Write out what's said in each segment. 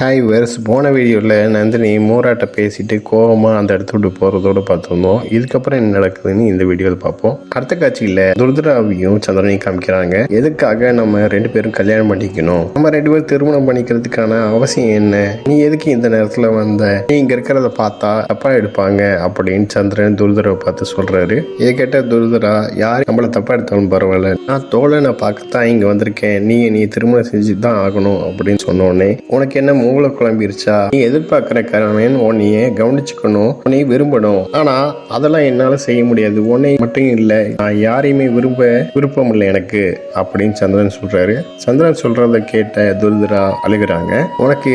Hi verse போன வீடியோவில் நந்தினி மூராட்ட பேசிட்டு கோவமாக அந்த இடத்த விட்டு போகிறதோட பார்த்துருந்தோம் இதுக்கப்புறம் என்ன நடக்குதுன்னு இந்த வீடியோவில் பார்ப்போம் அடுத்த காட்சியில் துர்தராவையும் சந்திரனையும் காமிக்கிறாங்க. எதுக்காக நம்ம ரெண்டு பேரும் கல்யாணம் பண்ணிக்கணும்? நம்ம ரெண்டு பேரும் திருமணம் பண்ணிக்கிறதுக்கான அவசியம் என்ன? நீ எதுக்கு இந்த நேரத்தில் வந்த? நீ இங்கே இருக்கிறத பார்த்தா தப்பாக எடுப்பாங்க அப்படின்னு சந்திரன் துர்தராவை பார்த்து சொல்கிறாரு இதை கேட்ட துர்தரா யார் நம்மளை தப்பாக எடுத்தாலும் பரவாயில்ல. நான் தோழனை பார்க்கத்தான் இங்கே வந்திருக்கேன். நீங்கள் நீ திருமணம் செஞ்சு தான் ஆகணும் அப்படின்னு சொன்ன உடனே உனக்கு என்ன மூளை குழம்பிருச்சா? நீ எதிர்பார்க்குற கணவன் உன்னையே கவனிச்சுக்கணும் உன்னை விரும்பணும். ஆனால் அதெல்லாம் என்னால் செய்ய முடியாது. உன்னை மட்டும் இல்லை நான் யாரையுமே விரும்ப விருப்பம் இல்லை எனக்கு அப்படின்னு சந்திரன் சொல்கிறாரு சந்திரன் சொல்கிறத கேட்ட துர்தரா அழுகுறாங்க. உனக்கு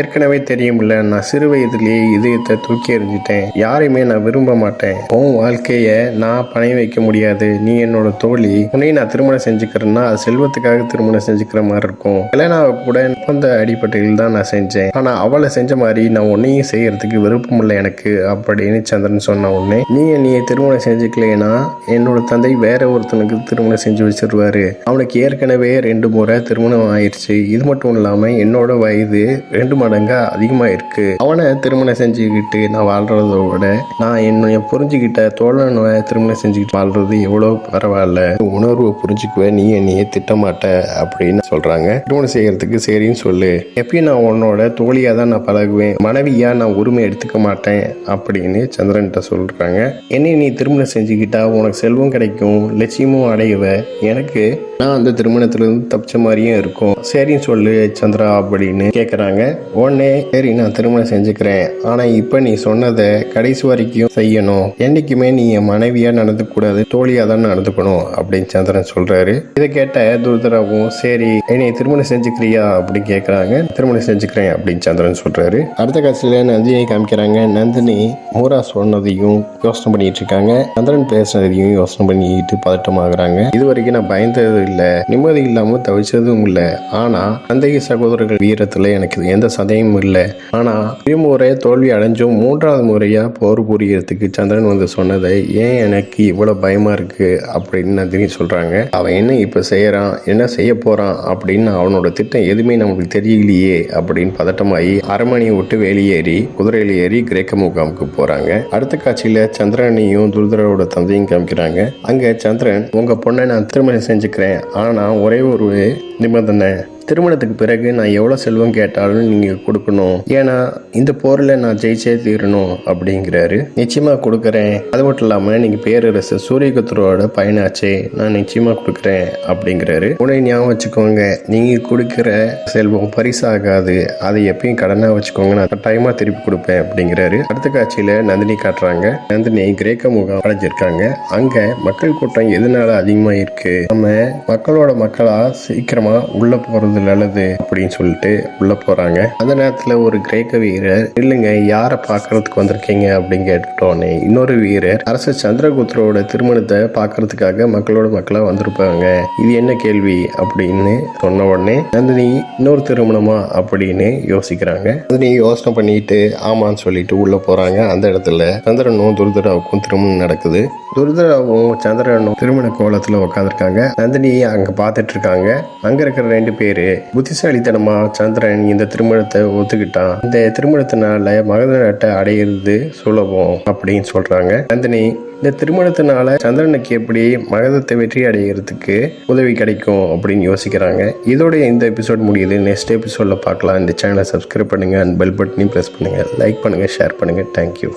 ஏற்கனவே தெரியும்ல நான் சிறு வயதிலேயே இதயத்தை தூக்கி எறிஞ்சிட்டேன். யாரையுமே நான் விரும்ப மாட்டேன். உன் வாழ்க்கையை நான் பணைய வைக்க முடியாது. நீ என்னோட தோழி. உன்னை நான் திருமணம் செஞ்சுக்கிறேன்னா அது செல்வத்துக்காக திருமணம் செஞ்சுக்கிற மாதிரி இருக்கும். கல்யாணம் கூட ஒப்பந்த அடிப்படையில் தான் நான் செஞ்சேன். ஆனா அவளை செஞ்ச மாதிரி நான் உன்னையும் செய்யறதுக்கு விருப்பம் இல்லை எனக்கு அப்படின்னு சந்திரன் சொன்ன உடனே நீ என்னைய திருமணம் செஞ்சுக்கலைன்னா என்னோட தந்தை வேற ஒருத்தனுக்கு திருமணம் செஞ்சு வச்சிருவாரு. அவனுக்கு ஏற்கனவே ரெண்டு முறை திருமணம் ஆயிடுச்சு இது மட்டும் இல்லாம என்னோட வயது ரெண்டு மடங்கா அதிகமா இருக்கு. அவனை திருமணம் செஞ்சுக்கிட்டு நான் வாழ்றத விட நான் என்னைய புரிஞ்சுக்கிட்ட தோழனை திருமணம் செஞ்சுக்கிட்டு வாழ்றது எவ்வளவு பரவாயில்ல. உணர்வை புரிஞ்சுக்குவ நீ என்னையே திட்டமாட்ட அப்படின்னு சொல்றாங்க. திருமணம் செய்யறதுக்கு சரின்னு சொல்லு. எப்பயும் நான் அவனோட தோழியா தான் நான் பழகுவேன். மனைவியாக நான் உரிமை எடுத்துக்க மாட்டேன் அப்படின்னு சந்திரன்கிட்ட சொல்கிறாங்க என்னை நீ திருமணம் செஞ்சுக்கிட்டா உனக்கு செல்வம் கிடைக்கும் லட்சியமும் அடையவ எனக்கு நான் அந்த திருமணத்திலிருந்து தப்பிச்ச மாதிரியும் இருக்கும். சரின்னு சொல்லு சந்திரா அப்படின்னு கேட்குறாங்க உடனே சரி நான் திருமணம் செஞ்சுக்கிறேன். ஆனால் இப்போ நீ சொன்னதை கடைசி வரைக்கும் செய்யணும். என்றைக்குமே நீ என் மனைவியாக நடந்துக்கூடாது தோழியாக தான் நடந்துக்கணும் அப்படின்னு சந்திரன் சொல்கிறாரு இதை கேட்ட துர்தராவும் சரி என்னை திருமணம் செஞ்சுக்கிறியா அப்படின்னு கேட்குறாங்க திருமணம் செஞ்சுக்கிறேன் அப்படின்னு சந்திரன் சொல்கிறாரு அடுத்த காட்சியில் நந்தினியை காமிக்கிறாங்க. நந்தினி மூரா சொன்னதையும் யோசனை பண்ணிட்டு இருக்காங்க. சந்திரன் பேசுனதையும் யோசனை பண்ணிட்டு பதட்டமாகறாங்க. இது வரைக்கும் நான் பயந்தது இல்லை. நிம்மதி இல்லாமல் தவிச்சதும் இல்லை. ஆனால் தந்தை சகோதரர்கள் வீரத்தில் எனக்கு எந்த சதையும் இல்லை. ஆனால் இருமுறை தோல்வி அடைஞ்சும் மூன்றாவது முறையாக போர் புரியறதுக்கு சந்திரன் வந்து சொன்னதை ஏன் எனக்கு இவ்வளோ பயமாக இருக்கு? அப்படின்னு நந்தினி சொல்கிறாங்க அவன் என்ன இப்போ செய்கிறான் என்ன செய்ய போகிறான் அப்படின்னு அவனோட திட்டம் எதுவுமே நமக்கு தெரியலையே அப்படின்னு பதட்டமாகி அரமணியை விட்டு வெளியேறி குதிரையில் ஏறி கிரேக்க முகாமுக்கு போகிறாங்க அடுத்த காட்சியில் சந்திரனையும் துருதரோட தந்தையும் காமிக்கிறாங்க. அங்கே சந்திரன் உங்கள் பொண்ணை நான் திருமணம் செஞ்சுக்கிறேன். ஆனால் ஒரே ஒரு நிபந்தனை. திருமணத்துக்கு பிறகு நான் எவ்வளோ செல்வம் கேட்டாலும் நீங்கள் கொடுக்கணும். ஏன்னா இந்த போரில் நான் ஜெயிச்சே தீரணும் அப்படிங்கிறாரு. நிச்சயமாக கொடுக்குறேன். அது மட்டும் இல்லாமல் நீங்கள் பேரரசு சூரியகுத்துரோட பயனாச்சே நான் நிச்சயமாக கொடுக்குறேன் அப்படிங்கிறாரு. உடனே ஞாபகம் வச்சுக்கோங்க நீங்கள் கொடுக்குற செல்வம் பரிசாகாது. அதை எப்பயும் கடனாக வச்சுக்கோங்க. நான் கட்டாயமாக திருப்பி கொடுப்பேன் அப்படிங்கிறாரு. அடுத்த காட்சியில் நந்தினி காட்டுறாங்க. நந்தினி கிரேக்க முகாம் அடைஞ்சிருக்காங்க. அங்கே மக்கள் கூட்டம் எதனால அதிகமாக இருக்குது நம்ம மக்களோட மக்களாக சீக்கிரமாக உள்ளே போகிறது போறது நல்லது அப்படின்னு சொல்லிட்டு உள்ள போறாங்க. அந்த நேரத்துல ஒரு கிரேக்க வீரர் இல்லைங்க யாரை பார்க்கறதுக்கு வந்திருக்கீங்க? அப்படின்னு கேட்டுட்டோன்னே இன்னொரு வீரர் அரச சந்திரகுப்தரோட திருமணத்தை பார்க்கறதுக்காக மக்களோட மக்களா வந்திருப்பாங்க. இது என்ன கேள்வி? அப்படின்னு சொன்ன உடனே நந்தினி இன்னொரு திருமணமா? அப்படின்னு யோசிக்கிறாங்க. நந்தினி யோசனை பண்ணிட்டு ஆமான்னு சொல்லிட்டு உள்ள போறாங்க. அந்த இடத்துல சந்திரனும் துருதராவுக்கும் திருமணம் நடக்குது. துருதராவும் சந்திரனும் திருமண கோலத்துல உட்காந்துருக்காங்க நந்தினி அங்க பார்த்துட்டு இருக்காங்க அங்க இருக்கிற ரெண்டு பேரு புத்திசாலித்தனமா சந்திரன் இந்த திருமணத்தை ஒத்துக்கிட்டான். இந்த திருமணத்தினால மகத நாட்டை அடையிறது சுலபம் அப்படின்னு சொல்றாங்க. நந்தினி இந்த திருமணத்தினால சந்திரனுக்கு எப்படி மகதத்தை வெற்றி அடைகிறதுக்கு உதவி கிடைக்கும் அப்படின்னு யோசிக்கிறாங்க. இதோட இந்த எபிசோட் முடியுது. நெக்ஸ்ட் எபிசோடில் பார்க்கலாம் இந்த சேனலை சப்ஸ்கிரைப் பண்ணுங்கள் அண்ட் பெல் பட்டனையும் ப்ரெஸ் பண்ணுங்கள் லைக் பண்ணுங்கள் ஷேர் பண்ணுங்கள் தேங்க்யூ